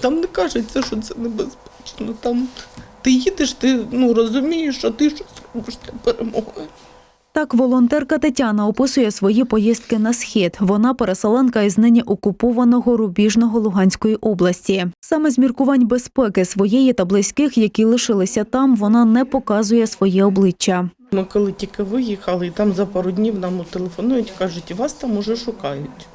Там не кажеться, що це небезпечно. Там ти їдеш, ти ну, розумієш, що ти щось робиш для перемоги. Так, волонтерка Тетяна описує свої поїздки на схід. Вона переселенка із нині окупованого рубіжного Луганської області. Саме з міркувань безпеки своєї та близьких, які лишилися там, вона не показує своє обличчя. Ми коли тільки виїхали, і там за пару днів нам телефонують, кажуть, вас там уже шукають.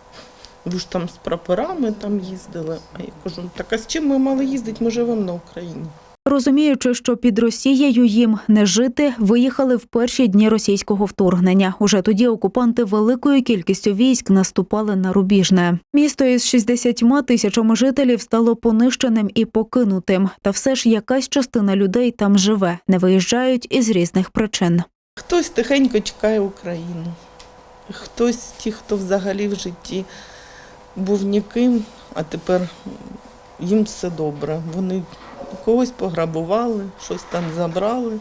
Ви ж там з прапорами там їздили. А я кажу, так а з чим ми мали їздити? Ми живемо на Україні. Розуміючи, що під Росією їм не жити, виїхали в перші дні російського вторгнення. Уже тоді окупанти великою кількістю військ наступали на Рубіжне. Місто із 60 тисячами жителів стало понищеним і покинутим. Та все ж якась частина людей там живе, не виїжджають із різних причин. Хтось тихенько чекає Україну, хтось ті, хто взагалі в житті був ніким, а тепер їм все добре. Вони когось пограбували, щось там забрали,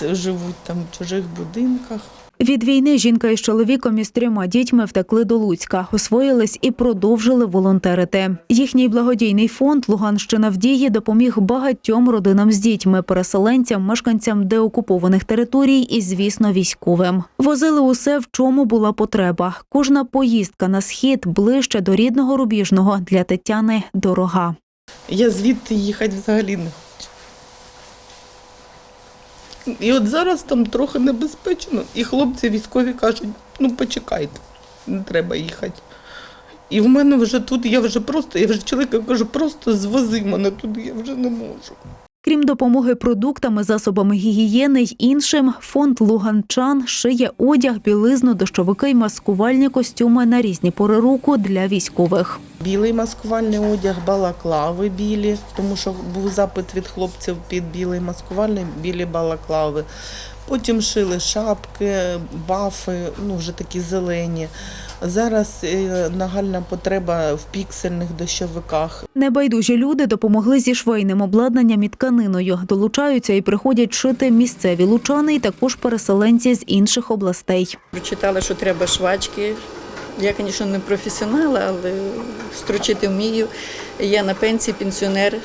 живуть там в чужих будинках. Від війни жінка із чоловіком із трьома дітьми втекли до Луцька, освоїлись і продовжили волонтерити. Їхній благодійний фонд Луганщина в дії допоміг багатьом родинам з дітьми, переселенцям, мешканцям деокупованих територій і, звісно, військовим. Возили усе, в чому була потреба. Кожна поїздка на схід ближче до рідного рубіжного для Тетяни дорога. Я звідти їхати взагалі не. І от зараз там трохи небезпечно, і хлопці військові кажуть, ну почекайте, не треба їхати. І в мене вже тут, я вже просто, я вже чоловіка кажу, просто звози мене туди, я вже не можу. Крім допомоги продуктами, засобами гігієни й іншим, фонд Луганчан шиє одяг, білизну, дощовики й маскувальні костюми на різні пори року для військових. Білий маскувальний одяг, балаклави білі, тому що був запит від хлопців під білий маскувальний, білі балаклави. Потім шили шапки, бафи, ну вже такі зелені. Зараз е, нагальна потреба в піксельних дощовиках. Небайдужі люди допомогли зі швейним обладнанням і тканиною. Долучаються і приходять шити місцеві лучани, і також переселенці з інших областей. Прочитала, що треба швачки. Я, звісно, не професіонал, але строчити вмію. Я на пенсії, пенсіонер.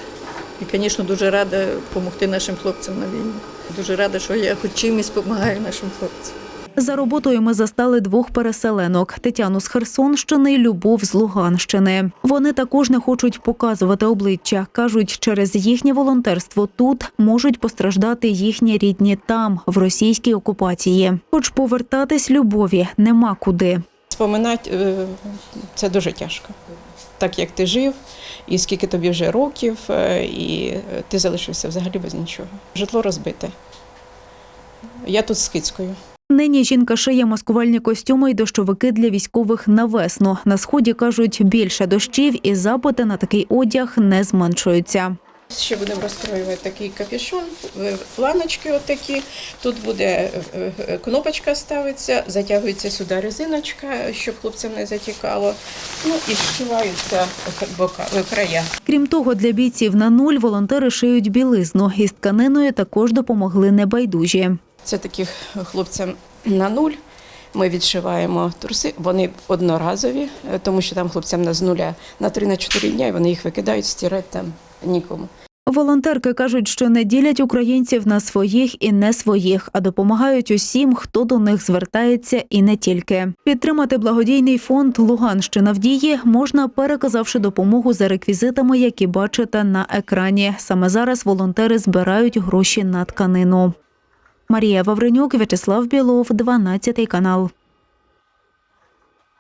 І, звісно, дуже рада допомогти нашим хлопцям на війні. Дуже рада, що я хоч чимось допомагаю нашим хлопцям. За роботою ми застали двох переселенок: Тетяну з Херсонщини і Любов з Луганщини. Вони також не хочуть показувати обличчя. кажуть, через їхнє волонтерство тут можуть постраждати їхні рідні там, в російській окупації. Хоч повертатись любові нема куди. Споминати е, це дуже тяжко. Так як ти жив, і скільки тобі вже років, е, і ти залишився взагалі без нічого. Житло розбите. Я тут з Кицькою. Нині жінка шиє маскувальні костюми й дощовики для військових на весну. На сході кажуть, більше дощів і запити на такий одяг не зменшуються. Ще будемо розкроювати такий капюшон, е, планочки отакі. Тут буде е, е, кнопочка ставиться, затягується сюди резиночка, щоб хлопцям не затікало. Ну і вшиваються бока, края. Крім того, для бійців на нуль волонтери шиють білизну. Із тканиною також допомогли небайдужі. Це таких хлопцям на нуль. Ми відшиваємо труси, вони одноразові, тому що там хлопцям на з нуля на 3-4 дня, і вони їх викидають, стирати там нікому. Волонтерки кажуть, що не ділять українців на своїх і не своїх, а допомагають усім, хто до них звертається, і не тільки. Підтримати благодійний фонд Луганщина в дії можна, переказавши допомогу за реквізитами, які бачите на екрані. Саме зараз волонтери збирають гроші на тканину. Марія Вавренюк, В'ячеслав Білов, 12 канал.